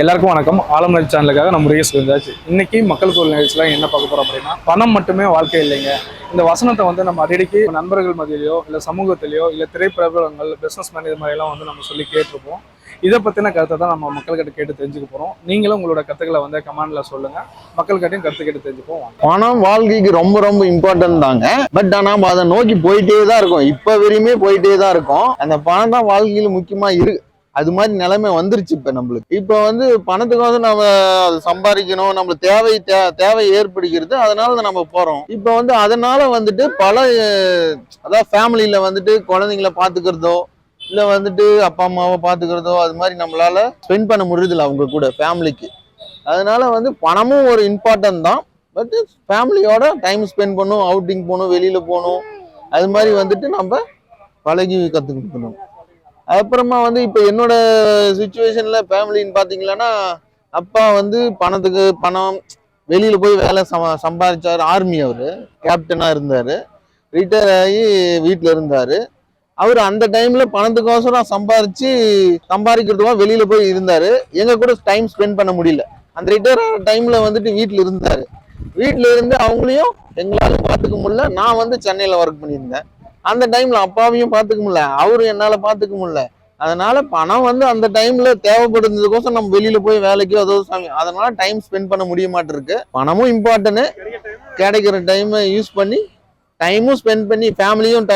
எல்லாருக்கும் வணக்கம். ஆலமலை சேனலுக்காக நம்ம முருகேஷ் இருந்தாச்சு இன்னைக்கு மக்களுக்கு ஒரு நிகழ்ச்சியில் என்ன பார்க்க போகிறோம் அப்படின்னா பணம் மட்டுமே வாழ்க்கை இல்லைங்க. இந்த வசனத்தை வந்து நம்ம அடிக்கடி நண்பர்கள் மதியிலையோ இல்லை சமூகத்திலேயோ இல்லை திரைப்பிரபலங்கள் பிஸ்னஸ் மேன் இது மாதிரிலாம் வந்து நம்ம சொல்லி கேட்டிருப்போம். இதை பற்றின கருத்தை தான் நம்ம மக்கள்கிட்ட கேட்டு தெரிஞ்சுக்க போகிறோம் நீங்களும் உங்களோட கருத்துக்களை வந்து கமெண்டில் சொல்லுங்கள் மக்கள்கிட்டையும் கருத்து கேட்டு தெரிஞ்சுப்போம். பணம் வாழ்க்கைக்கு ரொம்ப ரொம்ப இம்பார்ட்டன்ட் தாங்க. பட் நம்ம அதை நோக்கி போயிட்டே தான் இருக்கோம். இப்போ வரையுமே போயிட்டே தான் இருக்கோம். அந்த பணம் தான் வாழ்க்கையில் முக்கியமாக இருக்கு. அது மாதிரி நிலைமை வந்துருச்சு இப்ப நம்மளுக்கு. இப்ப வந்து பணத்துக்கு வந்து நம்ம அதை சம்பாதிக்கணும் நம்மளுக்கு தேவை தே- தேவை ஏற்படுகிறது அதனால நம்ம போறோம். இப்ப வந்து அதனால வந்துட்டு பல அதாவது ஃபேமிலியில வந்துட்டு குழந்தைங்கள பாத்துக்கிறதோ இல்ல வந்துட்டு அப்பா அம்மாவை பாத்துக்கிறதோ அது மாதிரி நம்மளால ஸ்பெண்ட் பண்ண முடியுதுல அவங்க கூட ஃபேமிலிக்கு அதனால வந்து பணமும் ஒரு இம்பார்ட்டன்ட் தான். பட் ஃபேமிலியோட டைம் ஸ்பெண்ட் பண்ணும் அவுட்டிங் போகணும் வெளியில போகணும் அது மாதிரி வந்துட்டு நம்ம பழகி கற்றுக்கணும் அப்புறமா வந்து இப்போ என்னோட சுச்சுவேஷன்ல ஃபேமிலின்னு பார்த்தீங்கன்னா அப்பா வந்து பணத்துக்கு பணம் வெளியில போய் வேலை சம சம்பாதிச்சார் ஆர்மி அவர். கேப்டனாக இருந்தார். ரிட்டையர் ஆகி வீட்டில் இருந்தார். அவர் அந்த டைமில் பணத்துக்கோசரம் சம்பாதிச்சு சம்பாதிக்கிறதுக்காக வெளியில் போய் இருந்தார். எங்கள் கூட டைம் ஸ்பெண்ட் பண்ண முடியல. அந்த ரிட்டையர் ஆகிற டைமில் வந்துட்டு வீட்டில் இருந்தார். வீட்டில் இருந்து அவங்களையும் எங்களால் பார்த்துக்க முடியல. நான் வந்து சென்னையில் ஒர்க் பண்ணியிருந்தேன். அந்த டைம்ல அப்பாவையும் பார்த்துக்க முடியல அவரும் என்னால் பார்த்துக்க முடியல. அதனால பணம் வந்து அந்த டைம்ல தேவைப்படுறதுக்கோசம் நம்ம வெளியில போய் வேலைக்கோ ஏதோ சாமி அதனால டைம் ஸ்பெண்ட் பண்ண முடிய மாட்டிருக்கு. பணமும் இம்பார்ட்டன்ட் கிடைக்கிற டைமை யூஸ் பண்ணி டைமும் ஸ்பெண்ட் பண்ணி ஃபேமிலியும்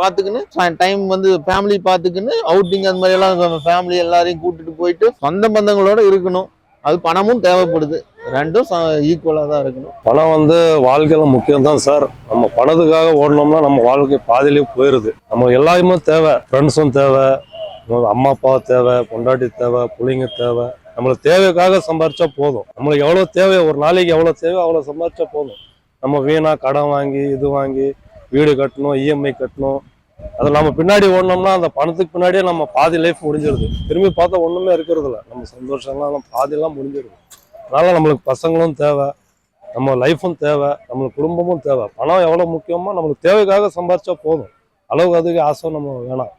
பார்த்துக்கின்னு டைம் வந்து ஃபேமிலி பார்த்துக்கின்னு அவுட்டிங் அந்த மாதிரி எல்லாம் ஃபேமிலி எல்லாரையும் கூட்டிட்டு போயிட்டு சொந்த பந்தங்களோட இருக்கணும். அது பணமும் தேவைப்படுது. ரெண்டும் ஈக்குவலாக தான் இருக்கணும். பணம் வந்து வாழ்க்கையில் முக்கியம் தான் சார். நம்ம பணத்துக்காக ஓடணும்னா நம்ம வாழ்க்கை பாதியிலே போயிடுது நம்ம எல்லாருமே தேவை. ஃப்ரெண்ட்ஸும் தேவை. நம்ம அம்மா அப்பா தேவை பொண்டாட்டி தேவை பிள்ளைங்க தேவை. நம்மளுக்கு தேவைக்காக சம்பாரிச்சா போதும். நம்மளுக்கு எவ்வளோ தேவை? ஒரு நாளைக்கு எவ்வளோ தேவை? அவ்வளோ சம்பாரிச்சா போதும். நம்ம வீணாக கடன் வாங்கி இது வாங்கி வீடு கட்டணும் இஎம்ஐ கட்டணும். அதை நம்ம பின்னாடி ஓடணும்னா அந்த பணத்துக்கு பின்னாடியே நம்ம பாதி லைஃப் முடிஞ்சிருது. திரும்பி பார்த்தா ஒன்றுமே இருக்கிறது இல்லை நம்ம சந்தோஷம்லாம் பாதியெல்லாம் முடிஞ்சிருது. அதனால் நம்மளுக்கு பசங்களும் தேவை நம்ம லைஃபும் தேவை நம்மளுக்கு குடும்பமும் தேவை. பணம் எவ்வளோ முக்கியமோ நம்மளுக்கு தேவைக்காக சம்பாரிச்சா போதும். அளவுக்கு அதுக்கு ஆசை நம்ம வேணாம்.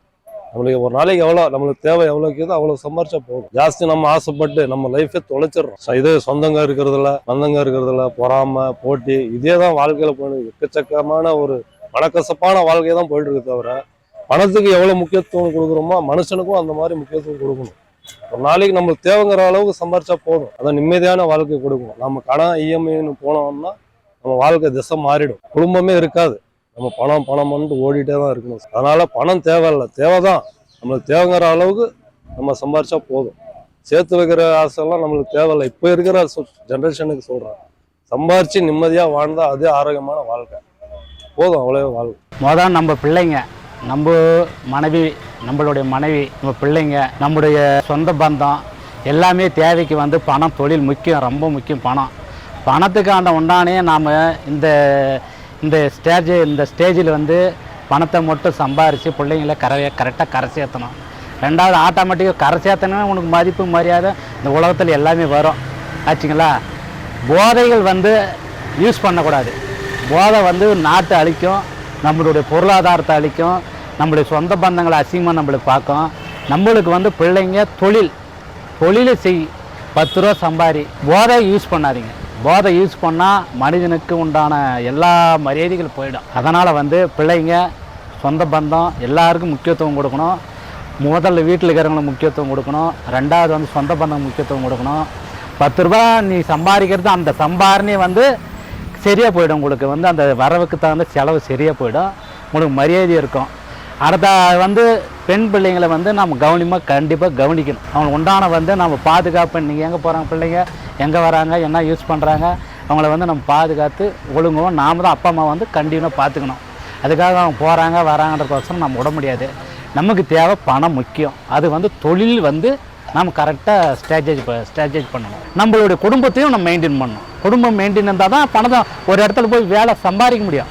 நம்மளுக்கு ஒரு நாளைக்கு எவ்வளோ நம்மளுக்கு தேவை எவ்வளோ இருக்குதோ அவ்வளோ சம்பாரிச்சா போதும். ஜாஸ்தி நம்ம ஆசைப்பட்டு நம்ம லைஃபே தொலைச்சிடுறோம். இதே இது சொந்தங்க இருக்கிறதுல பந்தங்க இருக்கிறதுல பொறாம போட்டி இதே தான் வாழ்க்கையில் போயிடுது எக்கச்சக்கமான ஒரு மனக்கசப்பான வாழ்க்கை தான் போயிட்டு இருக்கு தவிர பணத்துக்கு எவ்வளோ முக்கியத்துவம் கொடுக்குறோமோ மனுஷனுக்கும் அந்த மாதிரி முக்கியத்துவம் கொடுக்கணும். ஒரு நாளைக்கு நம்மளுக்கு தேவைங்கிற அளவுக்கு சம்பாரிச்சா போதும். அதான் நிம்மதியான வாழ்க்கை கொடுக்கும். நம்ம கடன் இஎம்ஐன்னு போனோம்னா நம்ம வாழ்க்கை திசை மாறிடும். குடும்பமே இருக்காது. நம்ம பணம் பணம்னு ஓடிட்டே தான் இருக்கணும். அதனால பணம் தேவையில்ல. தேவைதான். நம்மளுக்கு தேவைங்கிற அளவுக்கு நம்ம சம்பாரிச்சா போதும். சேர்த்து வைக்கிற ஆசைலாம் நம்மளுக்கு தேவையில்லை. இப்போ இருக்கிற ஜென்ரேஷனுக்கு சொல்கிறேன் சம்பாரிச்சு நிம்மதியாக வாழ்ந்தால் அதே ஆரோக்கியமான வாழ்க்கை. போதும் அவ்வளோ வாழ்க்கை. மொதல் நம்ம பிள்ளைங்க நம்ம மனைவி நம்மளுடைய மனைவி நம்ம பிள்ளைங்க நம்முடைய சொந்த பந்தம் எல்லாமே தேவைக்கு வந்து பணம் தொழில் முக்கியம் ரொம்ப முக்கியம் பணம். பணத்துக்கான உண்டானே நாம் இந்த இந்த ஸ்டேஜ் இந்த ஸ்டேஜில் வந்து பணத்தை மட்டும் சம்பாரித்து பிள்ளைங்கள கரை கரெக்டாக கரை சேர்த்தணும். ரெண்டாவது ஆட்டோமேட்டிக்காக கரை சேர்த்தனா உனக்கு மதிப்பு மரியாதை இந்த உலகத்தில் எல்லாமே வரும். ஆச்சுங்களா? போதைகள் வந்து யூஸ் பண்ணக்கூடாது. போதை வந்து நாட்டை அழிக்கும் நம்மளுடைய பொருளாதாரத்தை அழிக்கும் நம்மளுடைய சொந்த பந்தங்களை அசிங்கமாக நம்மளுக்கு பார்க்கும். நம்மளுக்கு வந்து பிள்ளைங்க தொழில் தொழிலை செய் பத்து ரூபா சம்பாரி போதை யூஸ் பண்ணாதீங்க. போதை யூஸ் பண்ணால் மனிதனுக்கு உண்டான எல்லா மரியாதைகள் போயிடும். அதனால் வந்து பிள்ளைங்க சொந்த பந்தம் எல்லாருக்கும் முக்கியத்துவம் கொடுக்கணும். முதல்ல வீட்டில் இருக்கிறவங்களுக்கு முக்கியத்துவம் கொடுக்கணும். ரெண்டாவது வந்து சொந்த பந்தம் முக்கியத்துவம் கொடுக்கணும். பத்து ரூபா நீ சம்பாதிக்கிறது அந்த சம்பாரணி வந்து சரியாக போயிடும் உங்களுக்கு. வந்து அந்த வரவுக்கு தகுந்த செலவு சரியாக போயிடும். உங்களுக்கு மரியாதை இருக்கும். அடுத்த வந்து பெண் பிள்ளைங்களை வந்து நம்ம கவனிமாக கண்டிப்பாக கவனிக்கணும். அவங்களுக்கு உண்டான வந்து நம்ம பாதுகாப்பு நீங்கள் எங்கே போகிறாங்க பிள்ளைங்க எங்கே வராங்க என்ன யூஸ் பண்ணுறாங்க அவங்கள வந்து நம்ம பாதுகாத்து ஒழுங்குவோம் நாம தான் அப்பா அம்மா வந்து கண்டினியூவாக பார்த்துக்கணும் அதுக்காக அவங்க போகிறாங்க வராங்கன்றக்கோசரம் நம்ம விட முடியாது. நமக்கு தேவை பணம் முக்கியம். அது வந்து தொழில் வந்து நம்ம கரெக்டாக ஸ்ட்ராட்டஜி ஸ்ட்ராட்டஜி பண்ணணும். நம்மளுடைய குடும்பத்தையும் நம்ம மெயின்டைன் பண்ணணும். குடும்பம் மெயின்டைன் இருந்தால் தான் பணத்தை ஒரு இடத்துல போய் வேலை சம்பாதிக்க முடியும்.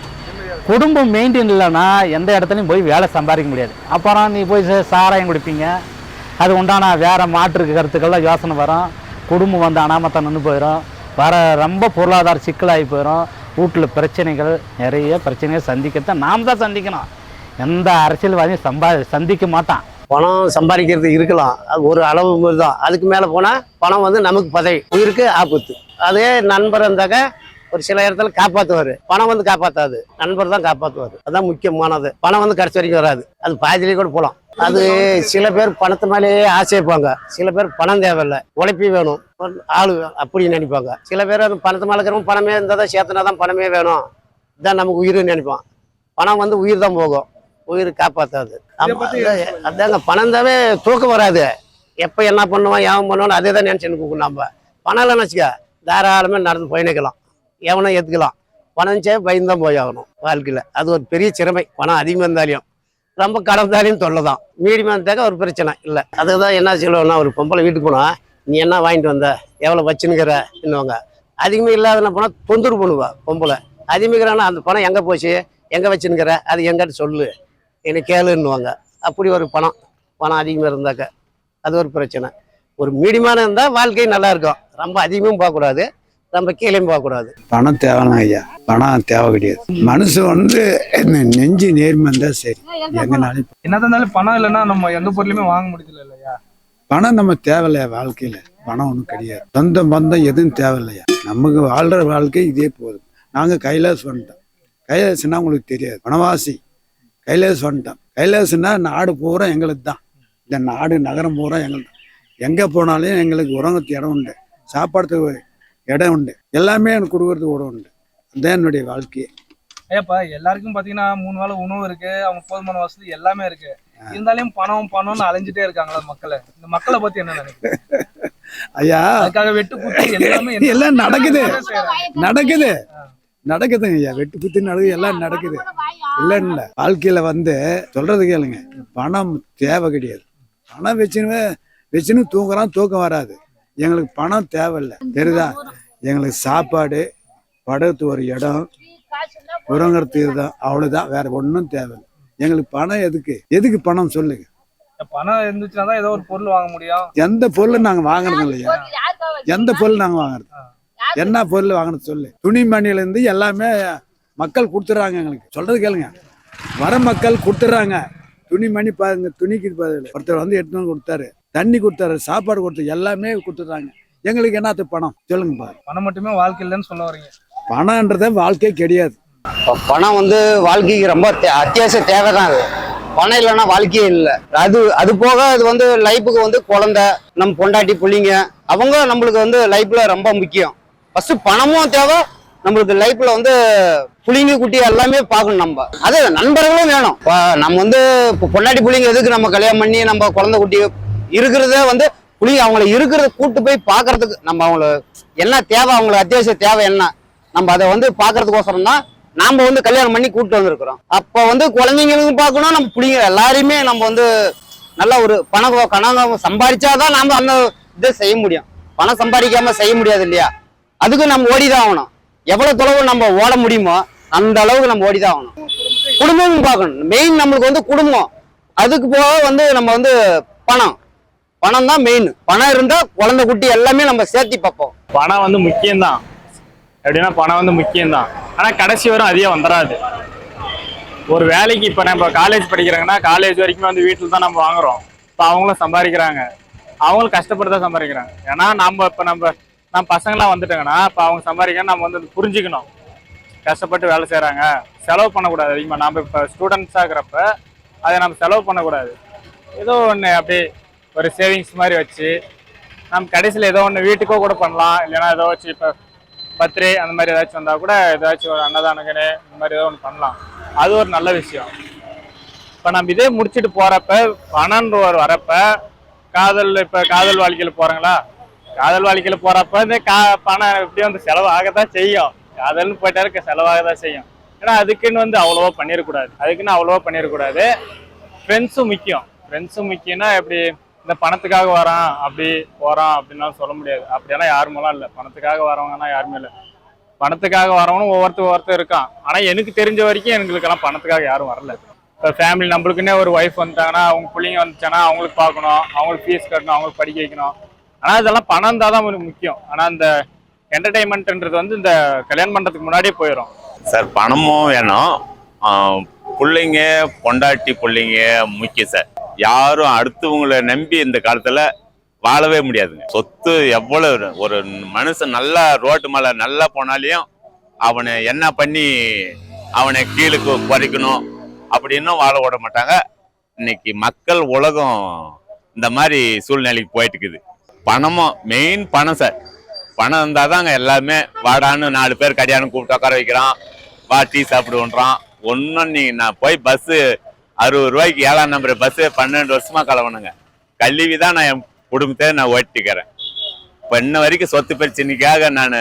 குடும்பம் மெயின்டைன் இல்லைன்னா எந்த இடத்துலையும் போய் வேலை சம்பாதிக்க முடியாது. அப்புறம் நீ போய் சாராயம் குடிப்பீங்க. அது உண்டான வேறு மாற்று கருத்துக்கள்லாம் யோசனை வரும். குடும்பம் வந்து அனாமத்தை நின்று போயிடும் வர ரொம்ப பொருளாதார சிக்கலாகி போயிடும் வீட்டில் பிரச்சனைகள் நிறைய பிரச்சனைகள் சந்திக்கிறத நாம் தான் சந்திக்கணும். எந்த அரசியல்வாதியும் சம்பா சந்திக்க மாட்டான். பணம் சம்பாதிக்கிறது இருக்கலாம். அது ஒரு அளவு மாதிரி தான். அதுக்கு மேலே போனால் பணம் வந்து நமக்கு பதவி. உயிருக்கு ஆபத்து. அதே நண்பர் இருந்தாக்க ஒரு சில இடத்துல காப்பாற்றுவார் பணம் வந்து காப்பாற்றாது நண்பர் தான் காப்பாற்றுவார் அதான் முக்கியமானது. பணம் வந்து கடைசி வரைக்கும் வராது. அது பாதியிலே கூட போகலாம் அது சில பேர் பணத்து மேலேயே ஆசை வைப்பாங்க சில பேர் பணம் தேவையில்லை. உழைப்பி வேணும். ஆளு அப்படி நினைப்பாங்க. சில பேர் அந்த பணத்து மேலே இருக்கிறவங்க பணமே இருந்தால் தான் சேர்த்துனா தான் பணமே வேணும். இதான் நமக்கு உயிர்னு நினைப்பான். பணம் வந்து உயிர் தான் போகும். உயிர் காப்பாற்றாது அதாங்க. பணம் தாவே தூக்கம் வராது. எப்போ என்ன பண்ணுவான் ஏன் பண்ணுவான் அதே தான் நினச்சின்னு நம்ம. பணம் இல்லைன்னு வச்சுக்க தாராளமாக நடந்து போய் நிற்கலாம் எவனோ ஏற்றுக்கலாம் பணம் சே பயந்து தான் போய் ஆகணும் வாழ்க்கையில். அது ஒரு பெரிய சிறமை பணம் அதிகமாக இருந்தாலையும் ரொம்ப கடந்தாலையும் தொல்லை தான் மீடியமாக இருந்தாக்க ஒரு பிரச்சனை இல்லை. அதுக்கு தான் என்ன சொல்லுவேன்னா ஒரு பொம்பளை வீட்டுக்கு போனால் நீ என்ன வாங்கிட்டு வந்த? எவ்வளோ வச்சுன்னுக்கிற? என்னவாங்க. அதிகமாக இல்லாதன போனால் தொந்தரவு பண்ணுவா பொம்பளை. அதிகமாகிறானா அந்த பணம் எங்கே போச்சு? எங்கே வச்சுன்னுக்கிற? அது எங்கிட்ட சொல்லு. என்னை கேளுன்னுவாங்க. அப்படி ஒரு பணம் பணம் அதிகமாக இருந்தாக்க அது ஒரு பிரச்சனை. ஒரு மீடியமான இருந்தால் வாழ்க்கை நல்லாயிருக்கும் ரொம்ப அதிகமும் போகக்கூடாது. ரொம்ப கீழேயும் போகக்கூடாது பணம் தேவைலாம் ஐயா பணம் தேவை கிடையாது. மனசு வந்து நெ- நெஞ்சு நேர்மை இருந்தா சரி. எங்கனாலும் என்னதான் இருந்தாலும் பணம் இல்லைன்னா நம்ம எந்த பொருளுமே வாங்க முடியல இல்லையா? பணம் நம்ம தேவையில்லையா வாழ்க்கையில? பணம் ஒன்றும் கிடையாது. சொந்தம் பந்தம் எதுவும் தேவையில்லையா? நமக்கு வாழ்ற வாழ்க்கை இதே போதும். நாங்க கைலாஸ் வந்துட்டோம். கைலாசுன்னா உங்களுக்கு தெரியாது. வனவாசி. கைலாஸ் வந்துட்டோம். கைலாசுன்னா நாடு பூரா எங்களுக்கு தான். இந்த நாடு நகரம் பூரா எங்களுக்கு எங்க போனாலும் எங்களுக்கு உறங்கத்து இடம் உண்டு. சாப்பாடுறதுக்கு இடம் உண்டு. எல்லாமே எனக்கு கொடுக்கறதுக்கு இடம் உண்டு. அதுதான் என்னுடைய வாழ்க்கையே. ஏப்பா எல்லாருக்கும் பாத்தீங்கன்னா மூணு வேளை உணவு இருக்கு அவங்க போதுமான வசதி எல்லாமே இருக்கு. இருந்தாலும் பணம் பணம்னு அலைஞ்சிட்டே இருக்காங்களா மக்களை? இந்த மக்களை பத்தி என்ன நினைக்கிறீங்க? ஐயா அதுக்காக வெட்டு குத்தி எல்லாமே எல்லாம் நடக்குது. நடக்குது. நடக்குதுங்க ஐயா. வெட்டு குத்தி நடக்குது. எல்லாம் நடக்குது. இல்லைன்னு இல்லை. வாழ்க்கையில வந்து சொல்றது கேளுங்க. பணம் தேவை கிடையாது. பணம் வச்சுன்னு வச்சுன்னு தூங்குறான் தூக்கம் வராது. எங்களுக்கு பணம் தேவையில்லை. தெரியுதா? எங்களுக்கு சாப்பாடு படுறது ஒரு இடம் உறங்குறதுக்கு தான். அவ்வளவுதான். வேற ஒன்றும் தேவையில்லை. எங்களுக்கு பணம் எதுக்கு? எதுக்கு பணம் சொல்லுங்க பணம் இருந்துச்சுன்னா தான் ஏதோ ஒரு பொருள் வாங்க முடியும். எந்த பொருளும் நாங்க வாங்குறது இல்லையா? எந்த பொருள் நாங்க வாங்குறது? என்ன பொருள் வாங்கினது சொல்லு? துணிமணில இருந்து எல்லாமே மக்கள் கொடுத்துட்றாங்க எங்களுக்கு. சொல்றது கேளுங்க. வர மக்கள் கொடுத்துட்றாங்க. துணிமணி பாருங்க துணிக்கு பதில். ஒருத்தர் வந்து எடுத்துன்னு கொடுத்தாரு. தண்ணி கொடுத்தாரு சாப்பாடு கொடுத்தாரு எல்லாமே கொடுத்துட்றாங்க எங்களுக்கு என்னத்து பணம்? சொல்லுங்க பாரு. பணம் மட்டுமே வாழ்க்கை இல்லைன்னு சொல்ல வரீங்க. பணம்ன்றத வாழ்க்கை கிடையாது. பணம் வந்து வாழ்க்கைக்கு ரொம்ப தே- அத்தியாவசிய தேவை தான் அது. பணம் இல்லைன்னா வாழ்க்கையே இல்லை. அது அது போக அது வந்து லைஃபுக்கு வந்து குழந்தை நம்ம பொண்டாட்டி புள்ளிங்க அவங்க நம்மளுக்கு வந்து லைஃப்ல ரொம்ப முக்கியம். ஃபர்ஸ்ட் பணமும் தேவை நம்மளுக்கு லைஃப்ல வந்து புள்ளிங்க குட்டி எல்லாமே பார்க்கணும் நம்ம. அது நண்பர்களும் வேணும். நம்ம வந்து இப்போ பொண்டாட்டி புள்ளிங்க எதுக்கு நம்ம கல்யாணம் பண்ணி நம்ம குழந்தை குட்டி இருக்கிறதே வந்து புலி அவங்கள இருக்கிறத கூட்டு போய் பார்க்கறதுக்கு நம்ம அவங்கள என்ன தேவை அவங்களுக்கு அத்தியாவசிய தேவை என்ன? நம்ம அதை வந்து பார்க்கறதுக்கோசரம் தான் நாம வந்து கல்யாணம் பண்ணி கூப்பிட்டு வந்திருக்கிறோம். அப்போ வந்து குழந்தைங்களுக்கும் பார்க்கணும் நம்ம பிள்ளைங்க எல்லாரையுமே நம்ம வந்து நல்ல ஒரு பணம் கணம் சம்பாதிச்சாதான் நாம அந்த இதை செய்ய முடியும். பணம் சம்பாதிக்காம செய்ய முடியாது இல்லையா? அதுக்கு நம்ம ஓடிதான் ஆகணும். எவ்வளவு தொலைவு நம்ம ஓட முடியுமோ அந்த அளவுக்கு நம்ம ஓடிதான் ஆகணும். குடும்பமும் பார்க்கணும். மெயின் நம்மளுக்கு வந்து குடும்பம். அதுக்கு போக வந்து நம்ம வந்து பணம். பணம் தான் மெயின் பணம் இருந்தா குழந்தை குட்டி எல்லாமே நம்ம சேர்த்தி பார்ப்போம். பணம் வந்து முக்கியம்தான். எப்படின்னா பணம் வந்து முக்கியம்தான். ஆனால் கடைசி வரும் அதிகம் வந்துடாது ஒரு வேலைக்கு இப்போ நம்ம காலேஜ் படிக்கிறாங்கன்னா காலேஜ் வரைக்கும் வந்து வீட்டில் தான் நம்ம வாங்குறோம். இப்போ அவங்களும் சம்பாதிக்கிறாங்க. அவங்களும் கஷ்டப்பட்டு தான் சம்பாதிக்கிறாங்க. ஏன்னா நம்ம இப்போ நம்ம நம்ம பசங்களாம் வந்துட்டாங்கன்னா இப்போ அவங்க சம்பாதிக்கிறாங்க நம்ம வந்து புரிஞ்சுக்கணும். கஷ்டப்பட்டு வேலை செய்கிறாங்க செலவு பண்ணக்கூடாது அதிகமாக நம்ம இப்போ ஸ்டூடெண்ட்ஸாக இருக்கிறப்ப அதை நம்ம செலவு பண்ணக்கூடாது. ஏதோ ஒன்று அப்படியே ஒரு சேவிங்ஸ் மாதிரி வச்சு நம்ம கடைசியில் ஏதோ ஒன்று வீட்டுக்கோ கூட பண்ணலாம். இல்லைன்னா ஏதோ வச்சு இப்போ பர்த்டே அந்த மாதிரி ஏதாச்சும் வந்தால் கூட ஏதாச்சும் ஒரு அன்னதானகனு இந்த மாதிரி ஏதோ ஒன்று பண்ணலாம். அது ஒரு நல்ல விஷயம். இப்போ நம்ம இதே முடிச்சுட்டு போகிறப்ப பணம்ன்ற ஒரு வரப்ப காதல் இப்போ காதல் வாழ்க்கையில் போகிறாங்களா காதல் வாழ்க்கையில் போகிறப்ப இந்த கா பணம் எப்படியும் வந்து செலவாக தான் செய்யும். காதல்னு போயிட்டாரு செலவாக தான் செய்யும். ஏன்னா அதுக்குன்னு வந்து அவ்வளோவா பண்ணிடக்கூடாது அதுக்குன்னு அவ்வளோவா பண்ணிடக்கூடாது ஃப்ரெண்ட்ஸும் முக்கியம். ஃப்ரெண்ட்ஸும் முக்கியம்னா எப்படி? இந்த பணத்துக்காக வரான் அப்படி போறான் அப்படின்லாம் சொல்ல முடியாது. அப்படியெல்லாம் யாருமெல்லாம் இல்லை. பணத்துக்காக வரவங்கன்னா யாருமே இல்லை. பணத்துக்காக வரவனும் ஒவ்வொருத்தர் ஒவ்வொருத்தர் இருக்கான். ஆனால் எனக்கு தெரிஞ்ச வரைக்கும் எங்களுக்கெல்லாம் பணத்துக்காக யாரும் வரல. இப்போ ஃபேமிலி நம்மளுக்குன்னே ஒரு ஒய்ஃப் வந்துட்டாங்கன்னா அவங்க பிள்ளைங்க வந்துச்சாங்கன்னா அவங்களுக்கு பார்க்கணும். அவங்களுக்கு ஃபீஸ் கட்டணும். அவங்களுக்கு படிக்க வைக்கணும். ஆனால் இதெல்லாம் பணம் இருந்தால் தான் உங்களுக்கு முக்கியம். ஆனால் இந்த என்டர்டைன்மெண்ட்ன்றது வந்து இந்த கல்யாணம் பண்ணுறதுக்கு முன்னாடியே போயிடும் சார் பணமும் வேணும். பிள்ளைங்க பொண்டாட்டி பிள்ளைங்க முக்கியம் சார். யாரும் அடுத்தவங்களை நம்பி இந்த காலத்தில் வாழவே முடியாதுங்க. சொத்து எவ்வளவு ஒரு மனுஷன் நல்லா ரோட்டு மேலே நல்லா போனாலையும் அவனை என்ன பண்ணி அவனை கீழுக்கு குறைக்கணும் அப்படின்னும் வாழ விட மாட்டாங்க. இன்னைக்கு மக்கள் உலகம் இந்த மாதிரி சூழ்நிலைக்கு போயிட்டு இருக்குது பணமும் மெயின் பணம் சார் பணம் இருந்தால் தாங்க எல்லாமே வாடான்னு நாலு பேர் கல்யாணம் கூப்பிட்டு உட்கார வைக்கிறான். வா டீ சாப்பிடுவோன்றான் ஒன்றும் நீ நான் போய் பஸ்ஸு அறுபது ரூபாய்க்கு ஏழாம் நம்பர் பஸ்ஸு பன்னெண்டு வருஷமா கலவணுங்க கல்வி தான் நான் என் குடும்பத்தை நான் ஓட்டிக்கிறேன். இப்போ இன்ன வரைக்கும் சொத்து பிரச்சனைக்காக நான்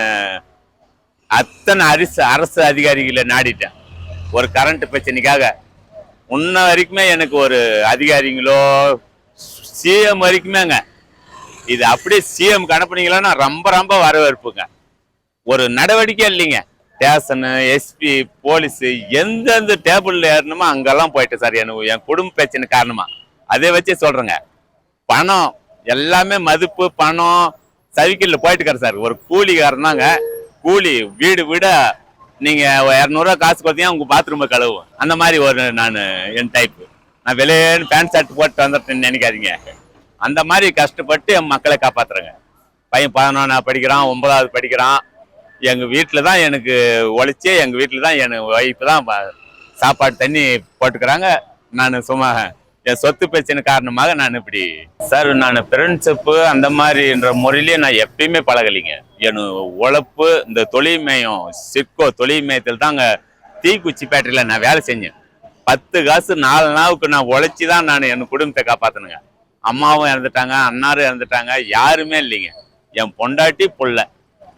அத்தனை அரசு அரசு அதிகாரிகளை நாடிட்டேன். ஒரு கரண்ட் பிரச்சனைக்காக. முன்ன வரைக்குமே எனக்கு ஒரு அதிகாரிங்களோ சிஎம் வரைக்குமேங்க. இது அப்படியே சிஎம் கணப்புனீங்களா ரொம்ப ரொம்ப வரவேற்புங்க. ஒரு நடவடிக்கை இல்லைங்க. ஸ்டேஷனு எஸ்பி போலீஸு எந்தெந்த டேபிளில் ஏறணுமோ அங்கெல்லாம் போயிட்டு சார் எனக்கு என் குடும்ப பிரச்சனை காரணமாக அதை வச்சு சொல்கிறேங்க பணம் எல்லாமே மதிப்பு பணம் சைக்கிளில் போயிட்டு சார். ஒரு கூலிக்காரனாங்க கூலி வீடு விட நீங்கள் இரநூறுவா காசு கொடுத்தீங்க உங்கள் பாத்ரூமை கழுவும். அந்த மாதிரி ஒரு நான் என் டைப்பு நான் வெளியேன்னு பேண்ட் ஷர்ட் போட்டு வந்துட்டேன்னு நினைக்காதீங்க. அந்த மாதிரி கஷ்டப்பட்டு என் மக்களை காப்பாற்றுறேங்க பையன் பதினொன்னா படிக்கிறான் ஒன்பதாவது படிக்கிறான். எங்கள் வீட்டில் தான் எனக்கு உழைச்சி எங்கள் வீட்டில் தான் என் ஒய்ஃப் தான் சாப்பாடு தண்ணி போட்டுக்கிறாங்க. நான் சும்மா என் சொத்து பிரச்சனை காரணமாக நான் இப்படி. சார் நான் ஃப்ரெண்ட்ஷிப்பு அந்த மாதிரின்ற முறையிலேயே நான் எப்பயுமே பழகலைங்க. என் உழைப்பு இந்த தொழில் மையம் தொழில்மயத்தில் தொழில் தாங்க தீக்குச்சி பேட்டரியில் நான் வேலை செஞ்சேன். பத்து காசு நாலு நாளுக்கு நான் உழைச்சி தான் நான் என் குடும்பத்தை காப்பாற்றணுங்க அம்மாவும் இறந்துட்டாங்க அண்ணாரும் இறந்துட்டாங்க யாருமே இல்லைங்க. என் பொண்டாட்டி புள்ள.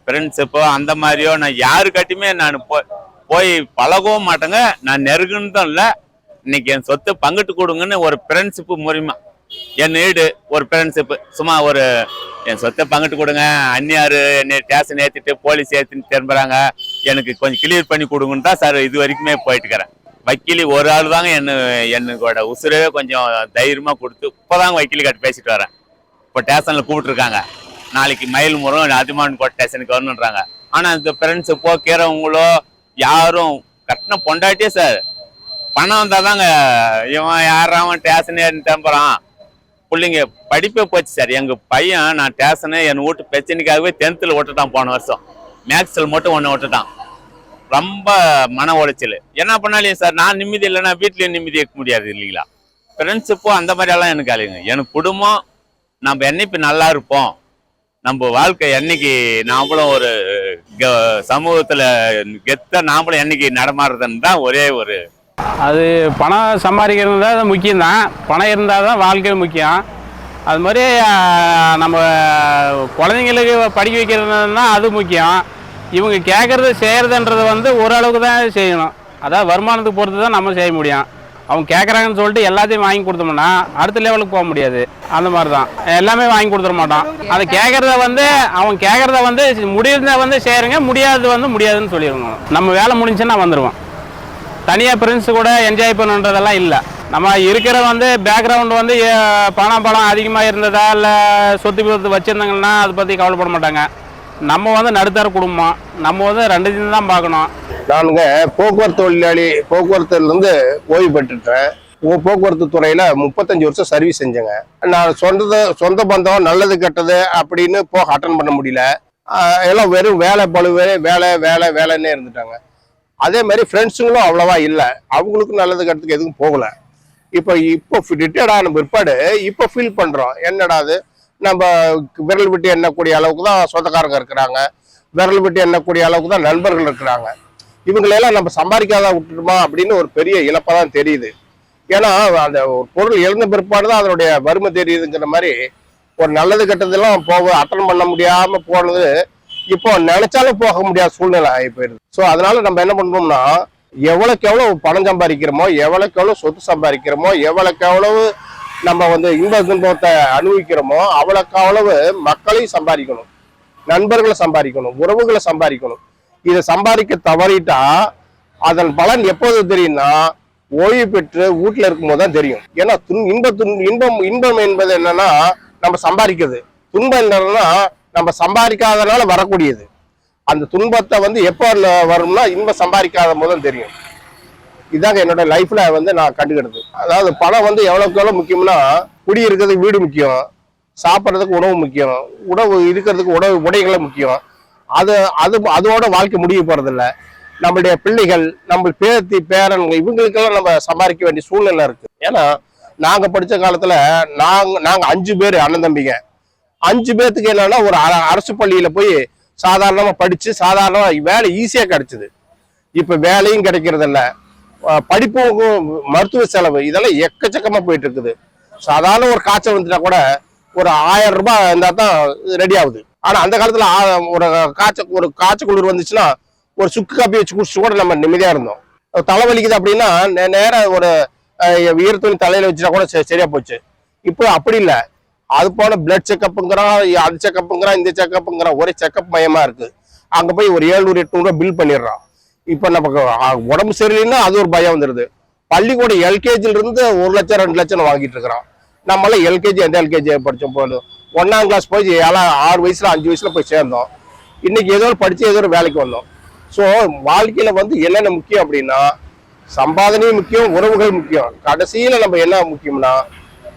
ஃப்ரெண்ட்ஷிப்போ அந்த மாதிரியோ நான் யாருக்காட்டியுமே நான் போய் போய் பழகவும் மாட்டேங்க. நான் நெருங்குன்னு இல்லை. இன்னைக்கு என் சொத்தை பங்கிட்டு கொடுங்கன்னு ஒரு ஃப்ரெண்ட்ஷிப்பு மூலியமா. என் வீடு ஒரு ஃப்ரெண்ட்ஷிப்பு சும்மா ஒரு என் சொத்தை பங்கிட்டு கொடுங்க. அந்நியார் என்னை ஸ்டேஷன் ஏற்றிட்டு போலீஸ் ஏற்றின்னு திரும்புறாங்க. எனக்கு கொஞ்சம் கிளியர் பண்ணி கொடுங்கன்னு தான் சார் இது வரைக்குமே போயிட்டுக்கிறேன் வக்கீலி ஒரு ஆள் தாங்க என்ன என்னோட உசுரவே கொஞ்சம் தைரியமாக கொடுத்து இப்போதாங்க வக்கீலி கட்டு பேசிட்டு வரேன். இப்போ ஸ்டேஷனில் கூப்பிட்டுருக்காங்க. நாளைக்கு மயில் முறம் அதிமான் கோட் ஸ்டேஷனுக்கு வரணுன்றாங்க ஆனால் இந்த ஃப்ரெண்ட்ஸு போக்கிறவங்களோ யாரும் கட்டின பொண்டாட்டியே சார் பணம் வந்தால் தாங்க இவன் யாராவன் ஸ்டேஷனே தம்புறான். பிள்ளைங்க படிப்பே போச்சு சார் எங்கள் பையன் நான் ஸ்டேஷனு என் வீட்டு பிரச்சனைக்காகவே டென்த்தில் விட்டுட்டான் போன வருஷம். மேக்ஸில் மட்டும் ஒன்று விட்டுட்டான் ரொம்ப மன உளைச்சல். என்ன பண்ணாலையும் சார் நான் நிம்மதி இல்லைன்னா வீட்லேயும் நிம்மதி இருக்க முடியாது இல்லைங்களா? ஃப்ரெண்ட்ஸிப்போ அந்த மாதிரியெல்லாம் எனக்கு அழிங்க எனக்கு குடும்பம் நம்ம என்னைக்கு நல்லா இருப்போம் நம்ம வாழ்க்கை என்னைக்கு நாமளும் ஒரு க- சமூகத்துல கெத்த நாமளும் என்னைக்கு நடமாடுறதுன்னு தான் ஒரே ஒரு அது பணம் சம்பாதிக்கிறது தான் முக்கியம்தான். பணம் இருந்தால் தான் வாழ்க்கை முக்கியம். அது மாதிரி நம்ம குழந்தைங்களுக்கு படிக்க வைக்கிறதுனா அது முக்கியம். இவங்க கேட்குறது செய்கிறதுன்றது வந்து ஓரளவுக்கு தான் செய்யணும். அதாவது வருமானத்துக்கு பொறுத்து தான் நம்ம செய்ய முடியும். அவங்க கேட்குறாங்கன்னு சொல்லிட்டு எல்லாத்தையும் வாங்கி கொடுத்தோம்னா அடுத்த லெவலுக்கு போக முடியாது. அந்த மாதிரி தான் எல்லாமே வாங்கி கொடுத்துட மாட்டோம் அதை கேட்குறத வந்து அவங்க கேட்குறத வந்து முடியுறத வந்து செய்கிறங்க முடியாதது வந்து முடியாதுன்னு சொல்லிடுவோம் நம்ம வேலை முடிஞ்சுன்னா வந்துடுவோம் தனியாக ஃப்ரெண்ட்ஸ் கூட என்ஜாய் பண்ணுன்றதெல்லாம் இல்லை. நம்ம இருக்கிற வந்து பேக்ரவுண்ட் வந்து பணம் பணம் அதிகமாக இருந்ததா இல்லை சொத்து பத்து வச்சுருந்தாங்கன்னா அதை பற்றி கவலைப்பட மாட்டாங்க. நம்ம வந்து நடுத்தர குடும்பம். நம்ம வந்து ரெண்டு தான் பார்க்கணும். நானுங்க போக்குவரத்து தொழிலாளி போக்குவரத்துலேருந்து ஓய்வு பெற்றுட்டேன் போக்குவரத்து துறையில் முப்பத்தஞ்சு வருஷம் சர்வீஸ் செஞ்சேங்க. நான் சொந்தது சொந்த பந்தம் நல்லது கெட்டது அப்படின்னு போக அட்டன் பண்ண முடியல. எல்லாம் வெறும் வேலை பழுவே வேலை வேலை வேலைன்னே இருந்துட்டாங்க. அதே மாதிரி ஃப்ரெண்ட்ஸுங்களும் அவ்வளோவா இல்லை. அவங்களுக்கும் நல்லது கெட்டதுக்கு எதுவும் போகல. இப்போ இப்போ ரிட்டையர்ட் ஆன பிற்பாடு இப்போ ஃபீல் பண்ணுறோம் என்னடா அது? நம்ம விரல் விட்டு எண்ணக்கூடிய அளவுக்கு தான் சொந்தக்காரங்க இருக்கிறாங்க. விரல் விட்டு எண்ணக்கூடிய அளவுக்கு தான் நண்பர்கள் இருக்கிறாங்க. இவங்களெல்லாம் நம்ம சம்பாதிக்காத விட்டுருமா அப்படின்னு ஒரு பெரிய இழப்பாக தான் தெரியுது. ஏன்னா அந்த ஒரு பொருள் இழந்த பிற்பாடு தான் அதனுடைய வறுமை தெரியுதுங்கிற மாதிரி ஒரு நல்லது கெட்டதெல்லாம் போக அட்டன் பண்ண முடியாமல் போனது இப்போ நினைச்சாலும் போக முடியாத சூழ்நிலை ஆகி போயிடுது ஸோ அதனால நம்ம என்ன பண்ணோம்னா எவ்வளோக்கு எவ்வளோ பணம் சம்பாதிக்கிறோமோ எவ்வளோக்கு எவ்வளோ சொத்து சம்பாதிக்கிறோமோ எவ்வளோக்கு எவ்வளவு நம்ம வந்து இன்ப துன்பத்தை அனுபவிக்கிறோமோ அவ்வளோக்கு அவ்வளவு மக்களையும் சம்பாதிக்கணும். நண்பர்களை சம்பாதிக்கணும் உறவுகளை சம்பாதிக்கணும். இதை சம்பாதிக்க தவறிட்டா அதன் பலன் எப்போது தெரியும்னா ஓய்வு பெற்று வீட்டில் இருக்கும்போது தான் தெரியும். ஏன்னா துன் இன்ப துன் இன்பம் இன்பம் என்பது என்னன்னா நம்ம சம்பாதிக்கிறது. துன்பம் என்னன்னா நம்ம சம்பாதிக்காதனால வரக்கூடியது. அந்த துன்பத்தை வந்து எப்போ வரும்னா இன்பம் சம்பாதிக்காத போது தான் தெரியும். இதாங்க என்னோட லைஃப்ல வந்து நான் கண்டுக்கிறது அதாவது பணம் வந்து எவ்வளவுக்கு எவ்வளவு முக்கியம்னா குடி இருக்கிறதுக்கு வீடு முக்கியம். சாப்பிட்றதுக்கு உணவு முக்கியம். உணவு இருக்கிறதுக்கு உணவு உடைகளை முக்கியம். அது அது அதோட வாழ்க்கை முடிய போறதில்ல. நம்மளுடைய பிள்ளைகள் நம்ம பேத்தி பேரன் இவங்களுக்கெல்லாம் நம்ம சம்பாதிக்க வேண்டிய சூழ்நிலை இருக்கு. ஏன்னா நாங்க படிச்ச காலத்துல நாங்க நாங்க அஞ்சு பேர் அண்ணன் தம்பிங்க. அஞ்சு பேர்த்துக்கு என்னன்னா ஒரு அரசு பள்ளியில போய் சாதாரணமா படிச்சு சாதாரணமா வேலை ஈஸியா கிடைச்சது. இப்ப வேலையும் கிடைக்கிறது இல்ல படிப்புக்கும் மருத்துவ செலவு இதெல்லாம் எக்கச்சக்கமா போயிட்டு இருக்குது. சாதாரண ஒரு காய்ச்சல் வந்துட்டா கூட ஒரு ஆயிரம் ரூபாய் இருந்தா தான் ரெடி ஆகுது. ஆனா அந்த காலத்துல ஒரு காய்ச்சல் ஒரு காய்ச்சல் குளிர் வந்துச்சுன்னா ஒரு சுக்கு காப்பி வச்சு குடிச்சு கூட நம்ம நிம்மதியா இருந்தோம். தலைவலிக்குது அப்படின்னா நேராக ஒரு அஹ், ஈரத்துணி தலையில வச்சுட்டா கூட சரி- சரியா போச்சு. இப்போ அப்படி இல்லை. அது போல பிளட் செக்கப்புங்கிறான் அது செக்கப்புங்கிறான் இந்த செக்கப்புங்கிறான் ஒரே செக்கப் மயமா இருக்கு. அங்க போய் ஒரு ஏழ்நூறு எட்நூறு பில் பண்ணிடுறான் இப்ப நமக்கு உடம்பு சரியில்லைன்னா அது ஒரு பயம் வந்துடுது பள்ளிக்கூடம் எல்கேஜில இருந்து ஒரு லட்சம் ரெண்டு லட்சம் வாங்கிட்டு இருக்கிறான் நம்மளாம் எல்கேஜி எந்த எல்கேஜி படிச்சோம் போதும் ஒன்னாம் கிளாஸ் போய் ஏழா ஆறு வயசுல அஞ்சு வயசுல போய் சேர்ந்தோம். இன்னைக்கு ஏதோ ஒரு படிச்சு ஏதோ ஒரு வேலைக்கு வந்தோம். ஸோ வாழ்க்கையில வந்து என்னென்ன முக்கியம் அப்படின்னா சம்பாதனையும் முக்கியம் உறவுகள் முக்கியம். கடைசியில நம்ம என்ன முக்கியம்னா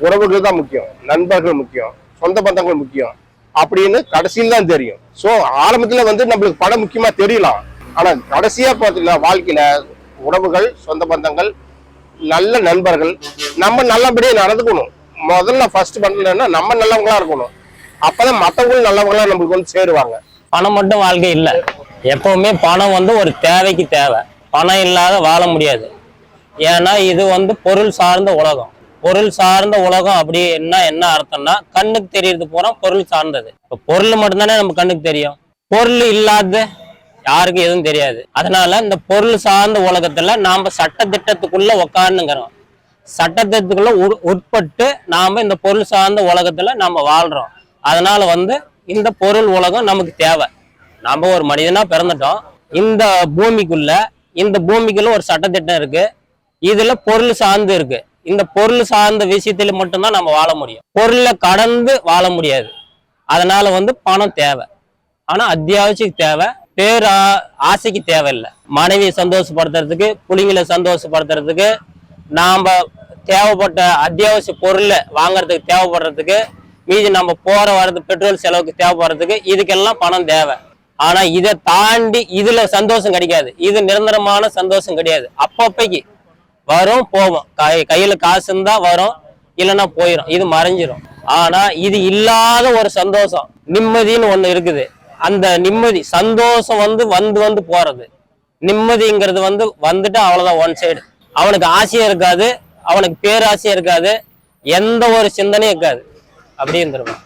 உறவுகள் தான் முக்கியம் நண்பர்கள் முக்கியம் சொந்த பந்தங்கள் முக்கியம். அப்படின்னு கடைசியில் தான் தெரியும். ஸோ ஆரம்பத்தில் வந்து நம்மளுக்கு படம் முக்கியமா தெரியலாம். ஆனால் கடைசியாக பார்த்தீங்கன்னா வாழ்க்கையில உறவுகள் சொந்த பந்தங்கள் நல்ல நண்பர்கள் நம்ம நல்லபடியாக நடந்துக்கணும். முதல்ல ஃபர்ஸ்ட் பண்ணலன்னா நம்ம நல்லவங்களா இருக்கணும். அப்பதான் மற்றவங்களும் நல்லவங்களா நம்மளுக்கு வந்து சேருவாங்க. பணம் மட்டும் வாழ்க்கை இல்லை. எப்பவுமே பணம் வந்து ஒரு தேவைக்கு தேவை. பணம் இல்லாத வாழ முடியாது. ஏன்னா இது வந்து பொருள் சார்ந்த உலகம். பொருள் சார்ந்த உலகம் அப்படி என்ன என்ன அர்த்தம்னா கண்ணுக்கு தெரியறது பூரா பொருள் சார்ந்தது. இப்போ பொருள் மட்டும்தானே நம்ம கண்ணுக்கு தெரியும். பொருள் இல்லாத யாருக்கும் எதுவும் தெரியாது. அதனால இந்த பொருள் சார்ந்த உலகத்துல நாம சட்டத்திட்டத்துக்குள்ள உக்காந்துங்கிறோம் சட்டத்திற்குள்ள உட்- உட்பட்டு நாம் இந்த பொருள் சார்ந்த உலகத்தில் நம்ம வாழ்கிறோம் அதனால் வந்து இந்த பொருள் உலகம் நமக்கு தேவை. நம்ம ஒரு மனிதனாக பிறந்துட்டோம். இந்த பூமிக்குள்ள இந்த பூமிக்குள்ள ஒரு சட்டத்திட்டம் இருக்குது இதில் பொருள் சார்ந்து இருக்குது இந்த பொருள் சார்ந்த விஷயத்தில் மட்டும்தான் நம்ம வாழ முடியும். பொருளை கடந்து வாழ முடியாது. அதனால் வந்து பணம் தேவை. ஆனால் அத்தியாவசியம் தேவை. பேர் ஆ- ஆசைக்கு தேவையில்லை. மனைவியை சந்தோஷப்படுத்துறதுக்கு புள்ளிங்களை சந்தோஷப்படுத்துறதுக்கு நாம் தேவைப்பட்ட அத்தியாவசிய பொருளை வாங்குறதுக்கு தேவைப்படுறதுக்கு மீதி நம்ம போகிற வர்றது பெட்ரோல் செலவுக்கு தேவைப்படுறதுக்கு இதுக்கெல்லாம் பணம் தேவை. ஆனால் இதை தாண்டி இதில் சந்தோஷம் கிடைக்காது. இது நிரந்தரமான சந்தோஷம் கிடையாது. அப்பப்பைக்கு வரும் போகும். கை கையில் காசு இருந்தால் வரும் இல்லைன்னா போயிடும் இது மறைஞ்சிரும். ஆனால் இது இல்லாத ஒரு சந்தோஷம் நிம்மதின்னு ஒன்று இருக்குது. அந்த நிம்மதி சந்தோஷம் வந்து வந்து வந்து போகிறது நிம்மதிங்கிறது வந்து வந்துட்டு அவ்வளோதான் ஒன் சைடு அவனுக்கு ஆசையும் இருக்காது அவனுக்கு பேராசையும் இருக்காது எந்த ஒரு சிந்தனையும் இருக்காது. அப்படியே இருந்துருவான்.